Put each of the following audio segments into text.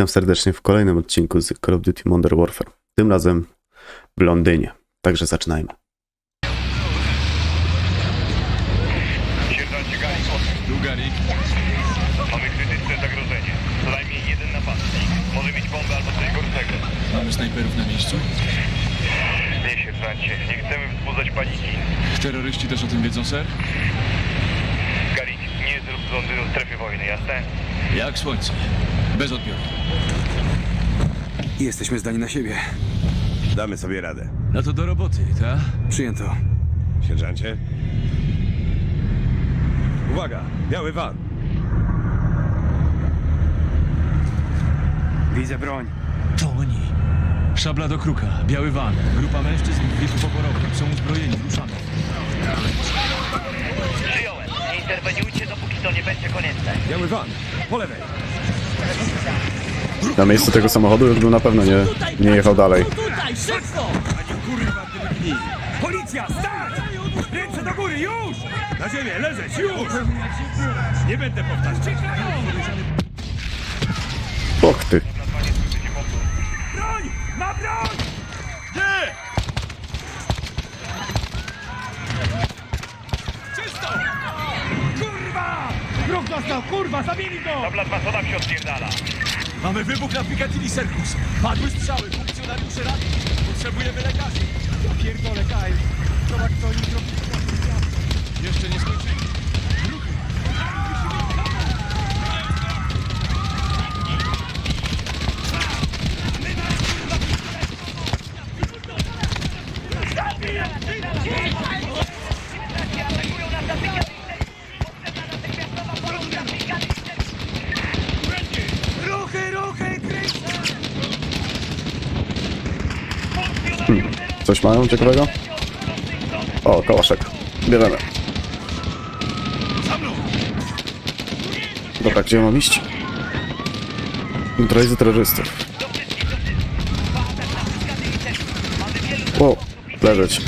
Witam serdecznie w kolejnym odcinku z Call of Duty Modern Warfare. Tym razem w Londynie. Także zaczynajmy. Sierżancie. Tu Garik. Mamy krytyczne zagrożenie. Co najmniej jeden napastnik. Może mieć bombę albo coś gorszego. Mamy snajperów na miejscu. Nie, sierżancie. Nie chcemy wzbudzać paniki. Terroryści też o tym wiedzą, ser? Galik, nie zrób z Londynu strefy wojny, jasne? Jak słońce. Bez odbioru. Jesteśmy zdani na siebie. Damy sobie radę. No to do roboty, ta? Przyjęto. Sierżancie? Uwaga! Biały van! Widzę broń. To oni. Szabla do kruka, biały van, grupa mężczyzn w wieku poborowym. Są uzbrojeni, ruszamy. Przyjąłem. Nie interweniujcie, dopóki to nie będzie konieczne. Biały van! Po lewej! Na miejscu tego samochodu już bym na pewno nie, nie jechał dalej. Tutaj, szybko! Kurwa, tyle dni! Policja, stać! Ręce do góry, już! Na ziemię, leżeć, już! Nie będę powtarzać. Och ty. Broń! Ma broń! Nie! Czysto! Kurwa! Wróg dostał, kurwa, zabili go! Tabla dwa, co tam się odpierdala? Mamy wybuch na Piccadilly Circus. Padły strzały, funkcjonariusze rady. Potrzebujemy lekarzy. Ja pierdolę, Kaj. Zobacz, co oni zrobili. Jeszcze nie skończyli. Coś mają ciekawego? O, kołaszek. Bierzemy. Dobra, gdzie mam iść? Neutralizy terrorystów. Wow, leżeć.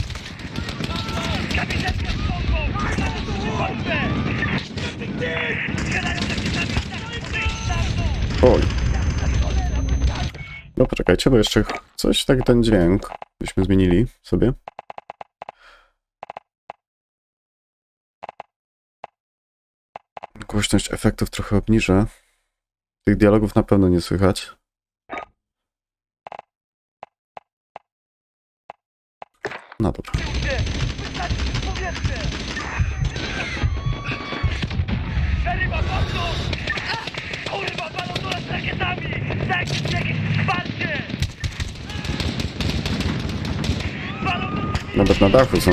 Oj. No poczekajcie, bo jeszcze coś tak ten dźwięk byśmy zmienili sobie. Głośność efektów trochę obniżę. Tych dialogów na pewno nie słychać. No dobra. Kurwa, palą do nas rakietami! Dajcie jakieś wsparcie! Palą do nas Nawet na dachu są.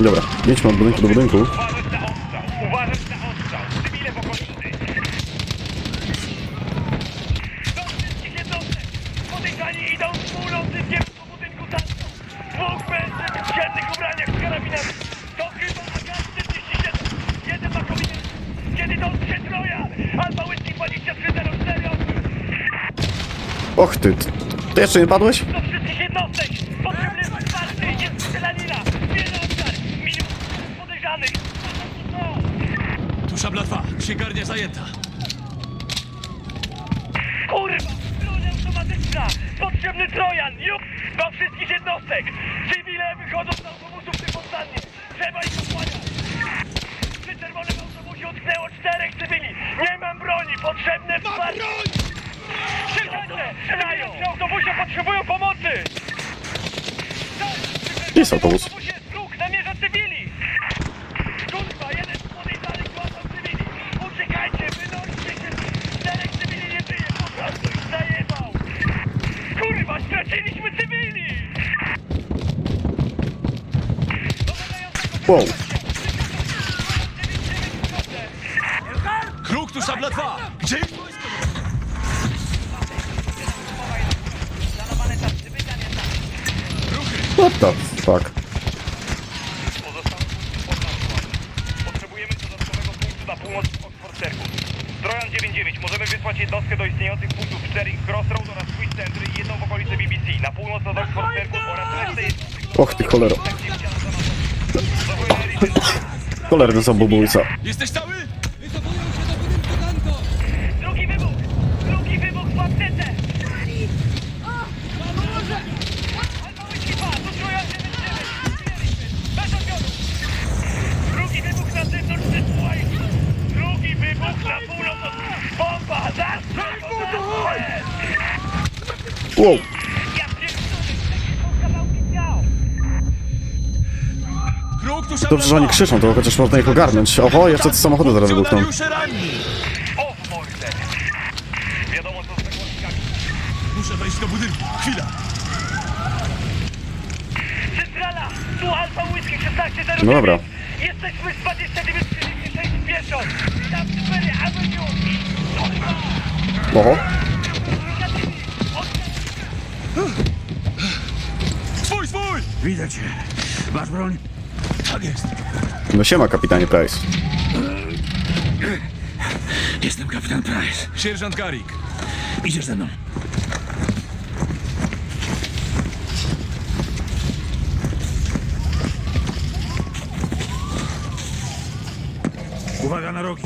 Dobra, jedźmy od budynku do budynku. Uważać na ostrzał! Uważać na ostrzał! Cywile w okolicy! Do wszystkich jednostek! Podejrzani idą z północy w kierunku budynku Santo! Dwóch mężczyzn w ciemnych ubraniach z karabinami! To chyba AK-47! Jeden ma komitet! Kiedy to się troja! Alfa Whisky 2304 odbiór! Och ty, ty jeszcze nie padłeś? Do wszystkich jednostek! Potrzebne jest wsparcie! Jest strzelanina! Wiele ofiar! Minimum podejrzanych! No! Szabla 2, księgarnia zajęta. Kurwa! Broń automatyczna! Potrzebny Trojan! Jup! Do wszystkich jednostek! Cywile wychodzą z autobusów przypostannie! Trzeba ich osłaniać! Przy czerwonym autobusie utknęło czterech cywili! Nie mam broni! Potrzebne wsparcie! broń! Sierżancie! Strzelają! Przy autobusie potrzebują pomocy! Jest autobus? Wow, Kruk tu szabla 2. Gdzie ich wojsko? what the fuck? Pozostały punkty podlansowany. Potrzebujemy dodatkowego punktu na północ od Circle. Trojan 99, możemy wysłać jednostkę do istniejących punktów Charing Crossroad oraz Sweet Center i jedną w okolicy BBC. Na północ od Oxford Circle oraz resztę jest... Och ty cholero. Cholerny samobójca. Jesteś cały? Wycofują się do budynku Danko! Drugi wybuch! Drugi wybuch w aptece! Stali! O! Pomoże! Albo! Drugi wybuch na zewnątrz! Drugi wybuch na północ! Bomba! Zastrzel! Wow! Dobrze, że oni krzyczą, to chociaż można ich ogarnąć. Oho, jeszcze te samochody zaraz wybuchną. O mordę! Wiadomo co z zagłośnikami. Muszę wejść do budynku. Chwila. Centrala! Tu Alfa Whisky 1609! No dobra. Jesteśmy z 2936 pieszo! Tam 4 Avenue! Oho, Swój, swój! Widzę cię. Masz broń? Tak jest. no siema kapitanie Price. Jestem kapitan Price. Sierżant Garik. Idziesz ze mną. Uwaga na rogi.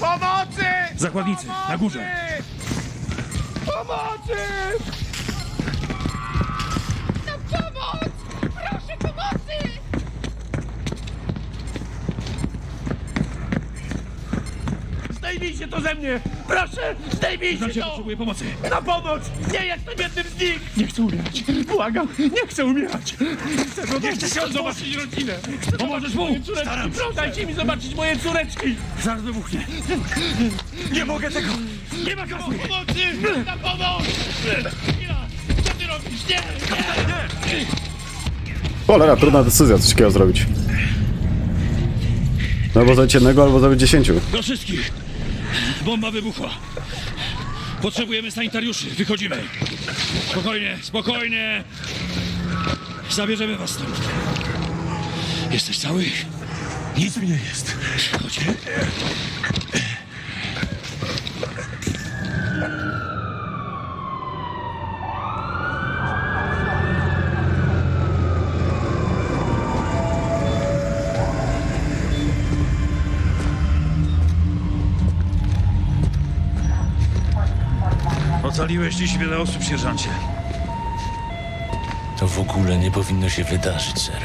Pomocy! Zakładnicy, na górze. Pomocy! Pomoc! Proszę pomocy! Zdejmijcie to ze mnie! Proszę, zdejmijcie Znaczy, to! potrzebuję pomocy. Na pomoc! Nie jestem jednym z nich! Nie chcę umierać! Błagam, nie chcę umierać! Chcę nie chcę się zobaczyć rodzinę! Chcę Pomożesz mu! Staram się! Dajcie mi zobaczyć moje córeczki! Zaraz wybuchnie! Nie mogę tego! Nie ma kasy! Pomocy! Na pomoc! Co ty robisz? Nie! Nie! Cholera, trudna decyzja, coś takiego zrobić. No albo zabić jednego, albo zabić dziesięciu. Do wszystkich! Bomba wybuchła! Potrzebujemy sanitariuszy, wychodzimy! Spokojnie, spokojnie! Zabierzemy was stąd. Jesteś cały? Nic mi nie jest. Chodź. Ocaliłeś dziś wiele osób, sierżancie. To w ogóle nie powinno się wydarzyć, ser.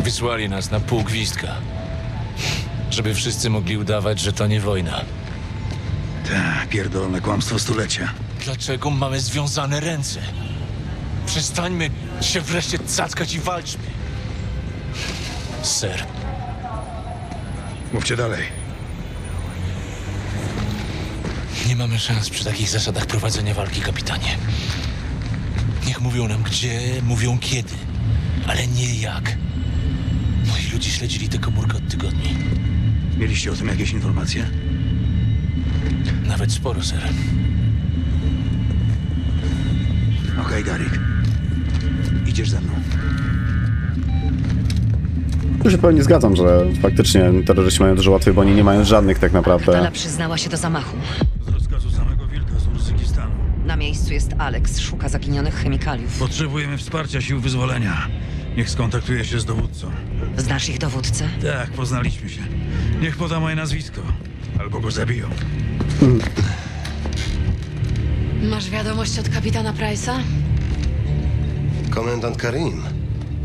Wysłali nas na pół gwizdka. Żeby wszyscy mogli udawać, że to nie wojna. Te pierdolone kłamstwo stulecia. Dlaczego mamy związane ręce? Przestańmy się wreszcie cackać i walczmy. Ser, Mówcie dalej. Nie mamy szans przy takich zasadach prowadzenia walki, kapitanie. Niech mówią nam gdzie, mówią kiedy, ale nie jak. Moi ludzie śledzili tę komórkę od tygodni. Mieliście o tym jakieś informacje? Nawet sporo, ser. Okej, Garik. Idziesz ze mną. Tu się pewnie zgadzam, że faktycznie terroryści mają dużo łatwiej, bo oni nie mają żadnych tak naprawdę. przyznała się do zamachu. Miejscu jest Alex, szuka zaginionych chemikaliów. Potrzebujemy wsparcia sił wyzwolenia. Niech skontaktuje się z dowódcą. Znasz ich dowódcę? Tak, poznaliśmy się. Niech poda moje nazwisko. Albo go zabiją. Masz wiadomość od kapitana Price'a? Komendant Karim.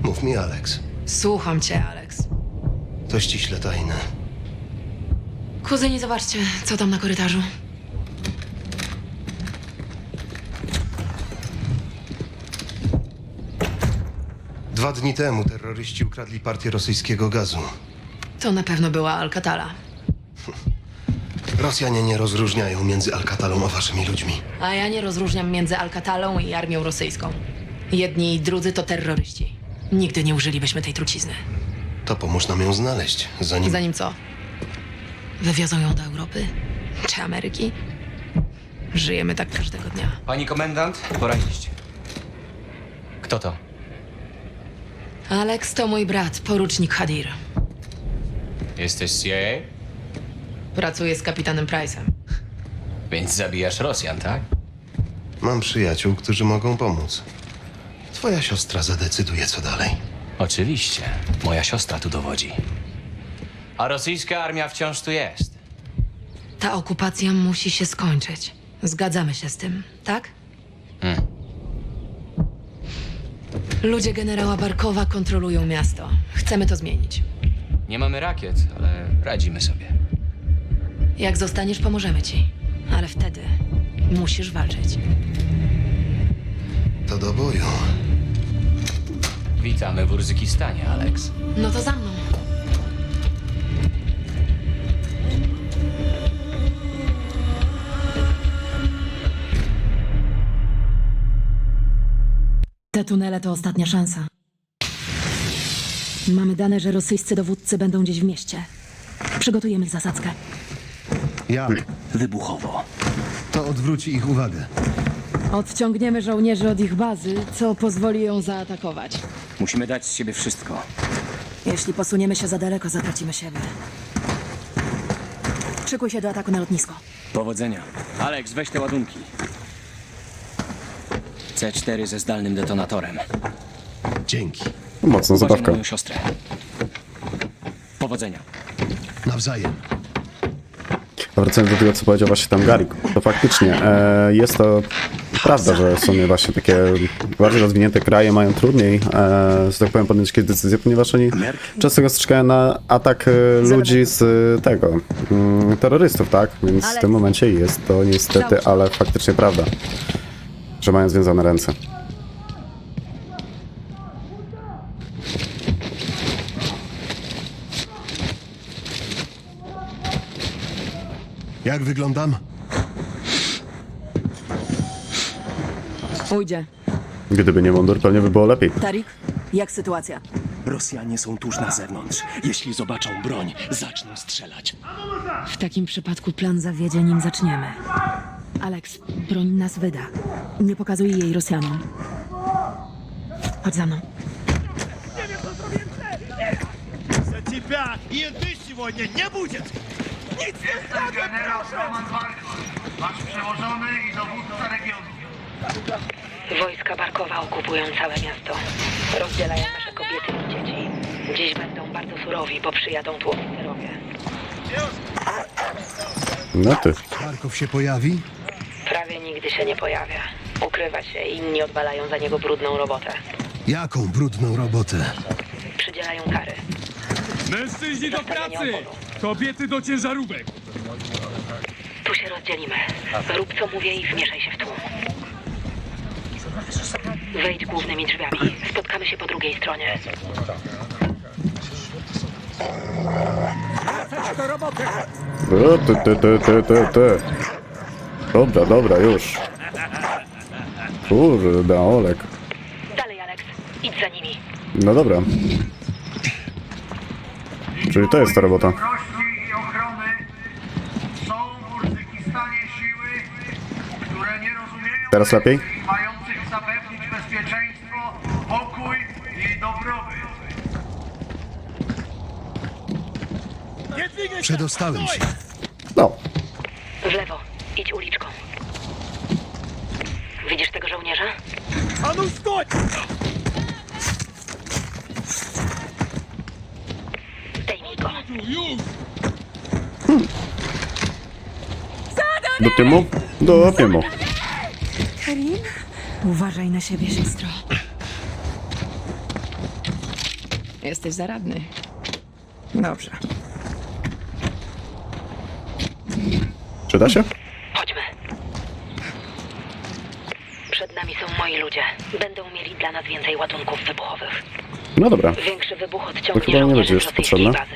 Mów mi, Alex. Słucham cię, Alex. To ściśle tajne. Kuzyni, zobaczcie, co tam na korytarzu. Dwa dni temu terroryści ukradli partię rosyjskiego gazu. To na pewno była Alcatala. Rosjanie nie rozróżniają między Alcatalą a waszymi ludźmi. A ja nie rozróżniam między Alcatalą i armią rosyjską. Jedni i drudzy to terroryści. Nigdy nie użylibyśmy tej trucizny. To pomóż nam ją znaleźć, zanim... Zanim co? Wywiozą ją do Europy? Czy Ameryki? Żyjemy tak każdego dnia. Pani komendant, pora iść. Kto to? Alex to mój brat, porucznik Hadir. Jesteś z CIA? Pracuje z kapitanem Price'em. Więc zabijasz Rosjan, tak? Mam przyjaciół, którzy mogą pomóc. Twoja siostra zadecyduje, co dalej. Oczywiście. Moja siostra tu dowodzi. A rosyjska armia wciąż tu jest. Ta okupacja musi się skończyć. Zgadzamy się z tym, tak? Ludzie generała Barkowa kontrolują miasto. Chcemy to zmienić. Nie mamy rakiet, ale radzimy sobie. Jak zostaniesz, pomożemy ci. Ale wtedy Musisz walczyć. To do boju. Witamy w Urzykistanie, Alex. No to za mną. Te tunele to ostatnia szansa. Mamy dane, że rosyjscy dowódcy będą gdzieś w mieście. Przygotujemy zasadzkę. Jak? Wybuchowo. To odwróci ich uwagę. Odciągniemy żołnierzy od ich bazy, co pozwoli ją zaatakować. Musimy dać z siebie wszystko. Jeśli posuniemy się za daleko, zatracimy siebie. Szykuj się do ataku na lotnisko. Powodzenia. Alex, weź te ładunki. C4 ze zdalnym detonatorem. Dzięki. Mocna Uważaj na zabawka. moją siostrę. Powodzenia. Nawzajem. Wracając do tego, co powiedział właśnie tam Garik, to faktycznie e, jest to prawda, że w sumie właśnie takie bardziej rozwinięte kraje mają trudniej, e, że tak powiem, podjąć jakieś decyzje, ponieważ oni często rozstrzygają na atak e, ludzi z e, tego, mm, terrorystów, tak? Więc w tym momencie jest to niestety, ale faktycznie prawda, że mają związane ręce. Jak wyglądam? Ujdzie. Gdyby nie mundur, pewnie by było lepiej. Tarik, jak sytuacja? Rosjanie są tuż na zewnątrz. Jeśli zobaczą broń, zaczną strzelać. W takim przypadku plan zawiedzie, nim zaczniemy. Alex, broń nas wyda. Nie pokazuj jej Rosjanom. Chodź za mną. За тебя и еды сегодня не будет! Jestem generał Roman Barkos, wasz przełożony i dowódca regionu. Wojska Barkowa okupują całe miasto. Rozdzielają nasze kobiety i dzieci. Dziś będą bardzo surowi, bo przyjadą tu oficerowie. No ty. Charkow się pojawi? Prawie nigdy się nie pojawia. Ukrywa się i inni odwalają za niego brudną robotę. Jaką brudną robotę? Przydzielają kary. Mężczyźni do pracy! Kobiety do ciężarówek! Tu się rozdzielimy. Rób co mówię i wmieszaj się w tłum. Wejdź głównymi drzwiami. Spotkamy się po drugiej stronie. O, ty, ty, ty, ty, ty, ty. Dobra, dobra, już. Kurde, Olek. Dalej, Alex. Idź za nimi. No dobra. Czyli to jest ta robota. I ochrony są w Urzykistanie siły, które nie rozumieją Teraz lepiej? mających zapewnić bezpieczeństwo, pokój i dobrobyt. Przedostałem się. No, W lewo. Idź uliczką. Widzisz tego żołnierza? A ну стой! Zdejmij go. do tymu? Do tymu. Uważaj na siebie, siostro. Jesteś zaradny. Dobrze. Przyda się? Moi ludzie. Będą mieli dla nas więcej ładunków wybuchowych. No dobra. Większy wybuch To odciągnie chyba nie żołnierzy będzie już rosyjskiej potrzebne. bazy.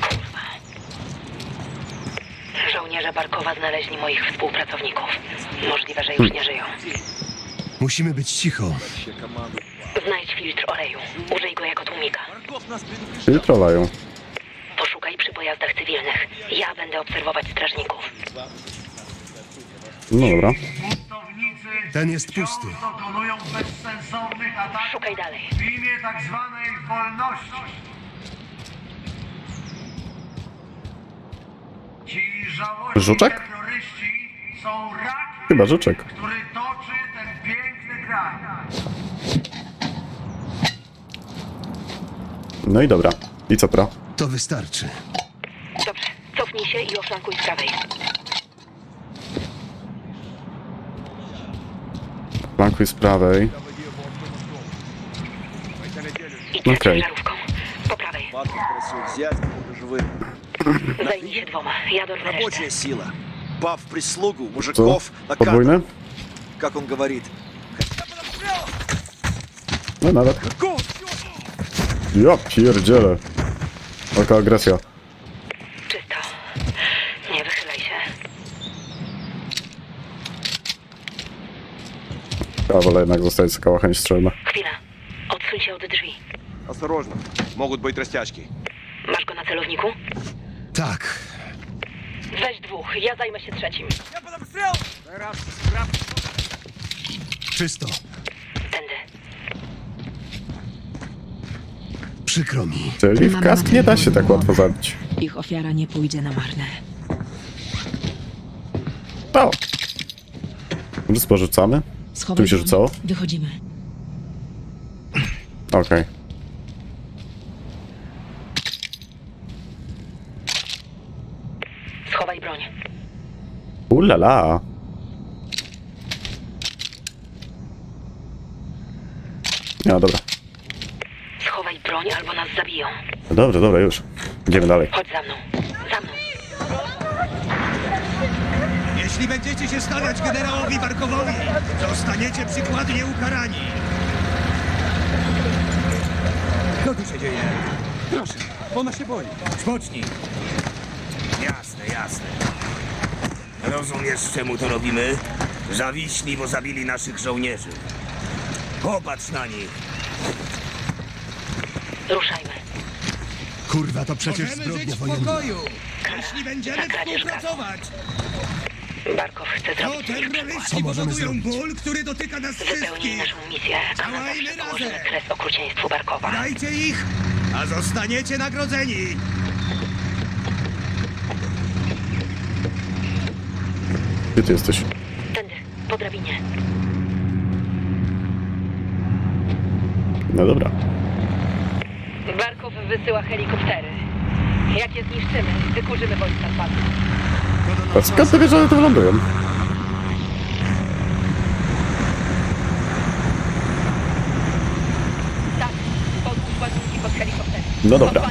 Kurwa. Żołnierze Barkowa znaleźli moich współpracowników. Możliwe, że już nie żyją. Musimy być cicho. Znajdź filtr oleju. Użyj go jako tłumika. Filtrowają. Poszukaj przy pojazdach cywilnych. Ja będę obserwować strażników. No dobra. Ten jest pusty. dokonują bezsensownych ataków Szukaj dalej. w imię tak zwanej wolności. Ci żałośni Żuczek? terroryści są rakiem, Chyba żuczek. który toczy ten piękny kraj. No i dobra. I co pro? To wystarczy. Dobrze. Cofnij się i oflankuj z prawej. Flankuj z prawej. Idź za Okej. ciężarówką. Po prawej. Zajmij się dwoma, ja dorwę resztę. Рабочая сила. Баф прислугу, Co? мужиков на Podwójny? карту, как он говорит. No nawet. Ja pierdzielę. Taka agresja. wolę jednak zostać z kałachem strzelna. Chwila. Odsuń się od drzwi. Осторожно, могут быть растяжки. Masz go na celowniku? Tak. Weź dwóch, ja zajmę się trzecim. Czysto. Tędy. Przykro mi. Czyli w kask nie da się tak łatwo zabić. Ich ofiara nie pójdzie na marne. O! Może porzucamy? Schowaj Czym się broń. rzucało? Wychodzimy. Okej. Schowaj broń. Ulala. No dobra. Schowaj broń albo nas zabiją. No Dobra, dobra, już. Idziemy dalej. Chodź. Za mną. Jeśli będziecie się stawiać generałowi Barkowowi, zostaniecie przykładnie ukarani. Co tu się dzieje? Proszę, ona się boi. Spocznij. Jasne, jasne. Rozumiesz, czemu to robimy? Zawiśli, bo zabili naszych żołnierzy. Popatrz na nich. Ruszajmy. Kurwa, to przecież zbrodnia wojenna. jeśli będziemy Za kradzież współpracować. Barkow chce To zrobić ich przykład. Co możemy zrobić? ból, który dotyka nas Wypełnij naszą misję, a na Działajmy zawsze położymy razem. kres okrucieństwu Barkowa. Dajcie ich, a zostaniecie nagrodzeni. Gdzie ty jesteś? Tędy, po drabinie. No dobra. Barkow wysyła helikoptery. Jak je zniszczymy, wykurzymy wojska z bazy. A skąd ty wiesz, że one wylądują? Tak, podłóż ładunki pod helikoptery. No dobra.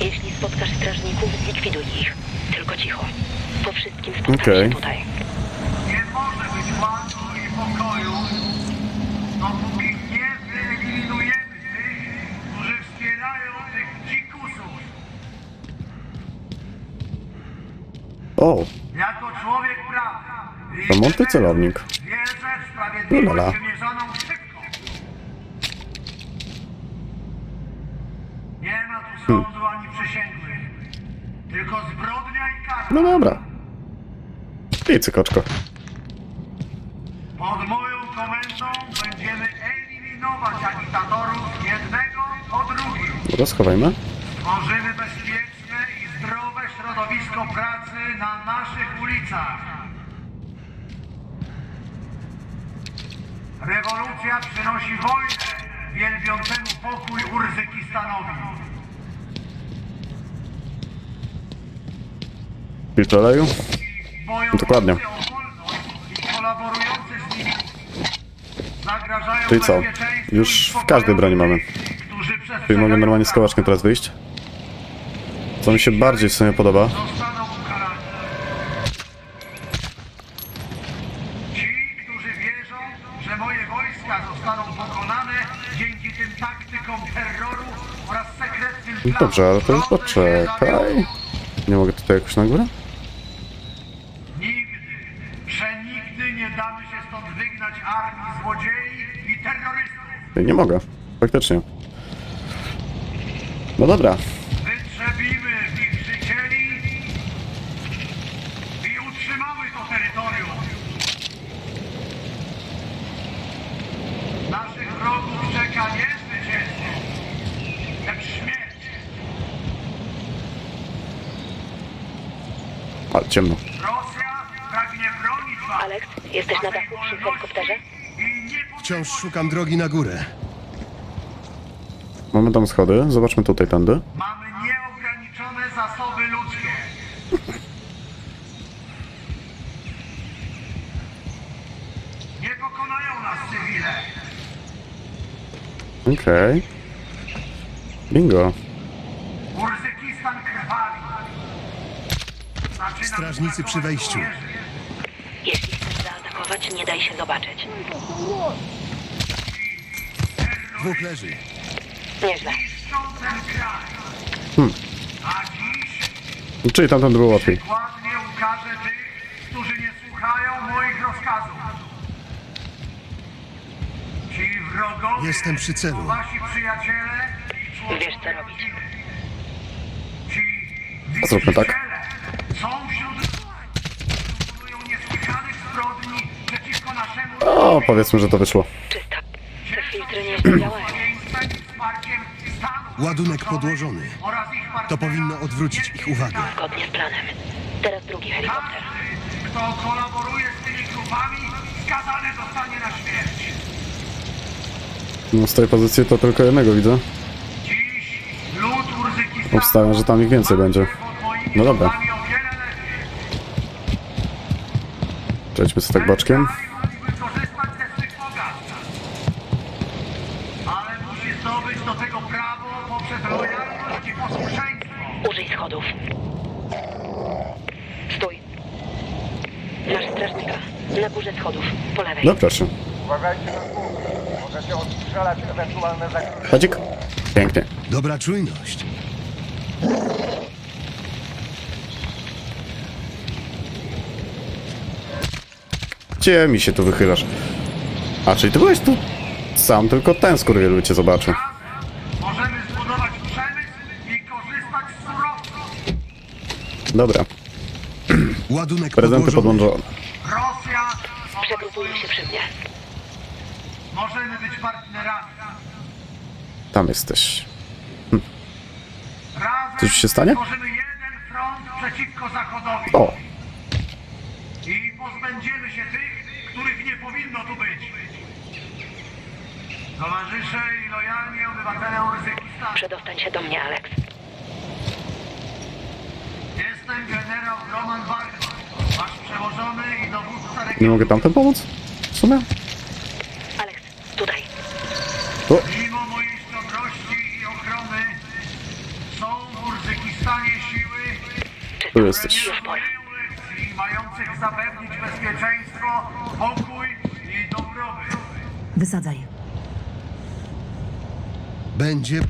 Jeśli spotkasz strażników, zlikwiduj ich. Tylko cicho. Po wszystkim spotkamy Okej. się tutaj. Nie może być ładu i pokoju, dopóki nie wyeliminujemy tych, którzy wspierają tych dzikusów. O, Jako człowiek prawy remonty celownik. wierzę w Ulala. sprawiedliwość wymierzoną szybko. Nie ma tu sądu ani przysięgłych, tylko zbrodnia i kara. No dobra. I cykoczko. Pod moją komendą będziemy eliminować agitatorów jednego po drugim. Dobra, schowajmy. Na naszych ulicach. Rewolucja przynosi wojnę wielbiącemu pokój Urzykistanowi. Bojący Dokładnie. Czyli co? Już w każdej broni mamy. Czyli mogę normalnie z kołaczkiem teraz wyjść. Co mi się bardziej w sumie podoba. Zostaną ukarani. Ci, którzy wierzą, że moje wojska zostaną pokonane dzięki tym taktykom terroru oraz sekretnym No planom. Dobrze, ale to już poczekaj. Nie mogę tutaj jakoś na górę? Nigdy, przenigdy nie damy się stąd wygnać armii złodziei i terrorystów. Nie mogę. Faktycznie. No dobra. Wytrzebimy ich życieli i utrzymamy to terytorium. Naszych wrogów czeka nie zwycięstwo, lecz śmierć. Ciemno. Rosja pragnie bronić was. Alex, jesteś na dachu przy helikopterze? Wciąż szukam drogi na górę. Mamy tam schody. Zobaczmy tutaj tędy. Mamy nieograniczone zasoby ludzkie. Nie pokonają nas cywile. Okej. Bingo. Strażnicy przy wejściu. Jeśli chcesz zaatakować, nie daj się zobaczyć. Dwóch leży. Nieźle. Czyli tamten było łatwiej. Ładnie ukaże tych, którzy nie słuchają moich rozkazów. Ci wrogowie Jestem przy celu. to wasi przyjaciele i członkowie Wiesz, co robić. Ci Zróbmy tak. Są wśród dokonują niesłychanych zbrodni przeciwko naszemu O, powiedzmy, że to wyszło. Czysto. Te filtry nie działają. I wsparciem Ładunek podłożony. oraz ich To partnerów powinno odwrócić ich uwagę. Zgodnie z planem. Teraz drugi helikopter. Każdy, kto kolaboruje z tymi grupami, skazany zostanie na śmierć. No, z tej pozycji to tylko jednego widzę. Dziś lud Urzykistanu Obstawiam, że tam ich więcej będzie. pod moimi No dobra. o wiele lepiej. Przejdźmy sobie tak boczkiem. Mogliby korzystać ze swych bogactw. Ale musi zdobyć do tego prawo poprzez lojalność i posłuszeństwo. Użyj schodów. Stój. Masz strażnika. Na górze schodów. Po lewej. No proszę. Chodzik? Pięknie. Dobra czujność. Gdzie mi się tu wychylasz? A, czyli ty byłeś tu sam, tylko ten skurwielu cię zobaczył. Możemy zbudować przemysł i korzystać z surowców. Dobra, Ładunek prezenty podłączone. Rosja Przegrupują się przy mnie. Możemy być partnerami. Tam jesteś. Razem Coś się stanie? tworzymy jeden front przeciwko Zachodowi. O, I pozbędziemy się tych, których nie powinno tu być. Towarzysze i lojalni obywatele Urzykistanu. Przedostań się do mnie, Alex. Jestem generał Roman Wagner, wasz przełożony i dowódca nie regionu. mogę tamten pomóc? W sumie? Alex, tutaj. O, Mimo mojej skromności i ochrony są w Urzykistanie siły tu jesteś. Mających zapewnić bezpieczeństwo, Wysadzaj. Będzie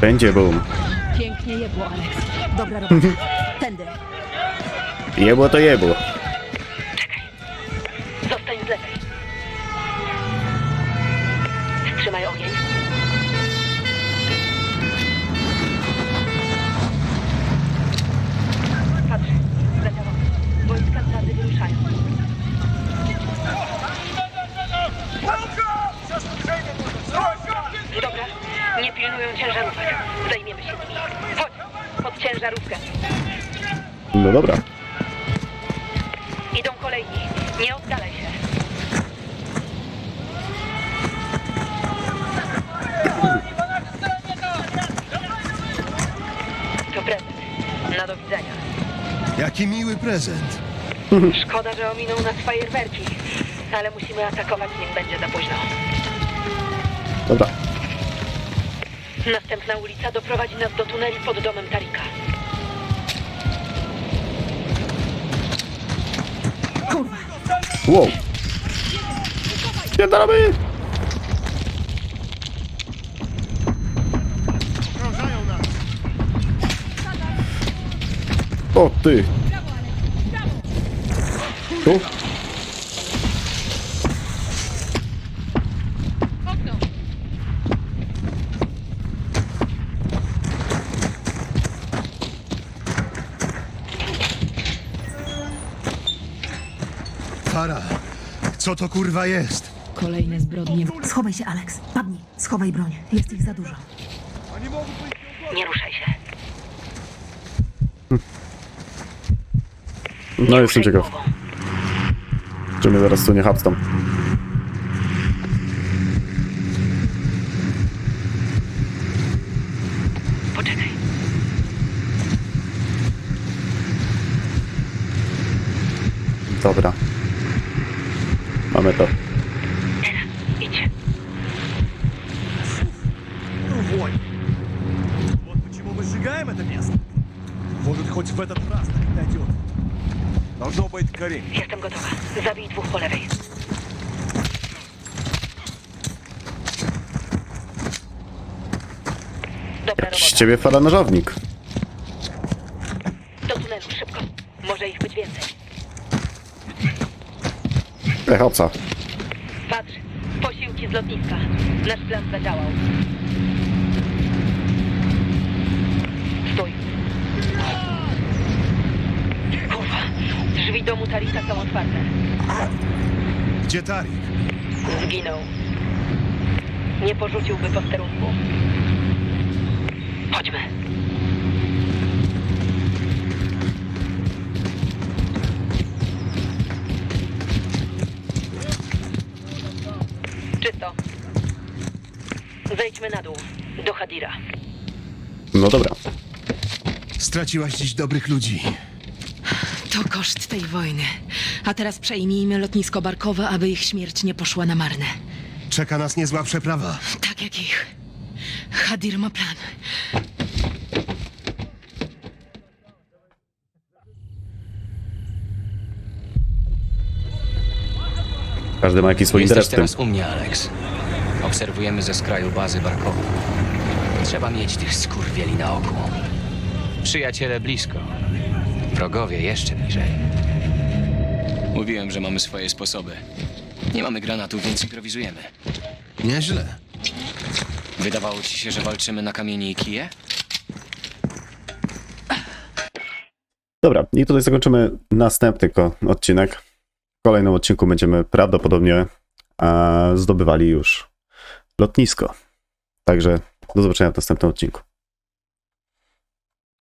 Będzie boom. Pięknie jebło, Alex. Dobra robota. Tędy. Jebło to jebło. Zostań z lewej. Wstrzymaj ogień. Patrz, zadziała. Wojska z Rady wyruszają. Dobra, nie pilnują ciężarówek. Zajmiemy się nimi. Chodź, pod ciężarówkę. No dobra. Idą kolejni. Nie oddalaj się. To prezent. Na do widzenia. jaki miły prezent. Szkoda, że ominął nas fajerwerki, ale musimy atakować, nim będzie za późno. Dobra. Następna ulica doprowadzi nas do tuneli pod domem Tarika. Wow. Pierdalamy! O ty! Tu? Co to kurwa jest? Kolejne zbrodnie. Schowaj się, Alex. Padnij. Schowaj broń. Jest ich za dużo. Nie ruszaj się. No jestem ciekaw. Czy mnie zaraz tu nie hapstam. Poczekaj. Dobra. Mamy to. Idź. Вот почему мы сжигаем это место. Может, хоть в этот раз так дойдет. Должно быть Карин. Jestem gotowa. Zabij dwóch po lewej. Dobra Z ciebie wpada nożownik. Do tunelu, szybko. Może ich być więcej. Ech, obca. Patrz, posiłki z lotniska. Nasz plan zadziałał. Stój. Kurwa, drzwi domu Tarika są otwarte. Gdzie Tarik? Zginął. Nie porzuciłby posterunku. Chodźmy. Czysto. Zejdźmy na dół. Do Hadira. No dobra. Straciłaś dziś dobrych ludzi. To koszt tej wojny. A teraz przejmijmy lotnisko barkowe, aby ich śmierć nie poszła na marne. Czeka nas niezła przeprawa. Tak jak ich. Hadir ma plan. Każdy ma jakiś swój Jesteś interes w tym. teraz u mnie, Alex. Obserwujemy ze skraju bazy barkowej. Trzeba mieć tych skurwieli na oku. Przyjaciele blisko. Wrogowie jeszcze bliżej. Mówiłem, że mamy swoje sposoby. Nie mamy granatów, więc improwizujemy. Nieźle. Wydawało ci się, że walczymy na kamieni i kije? Dobra, i tutaj zakończymy następny ko- odcinek. Kolejnym odcinku będziemy prawdopodobnie e, zdobywali już lotnisko. Także do zobaczenia w następnym odcinku.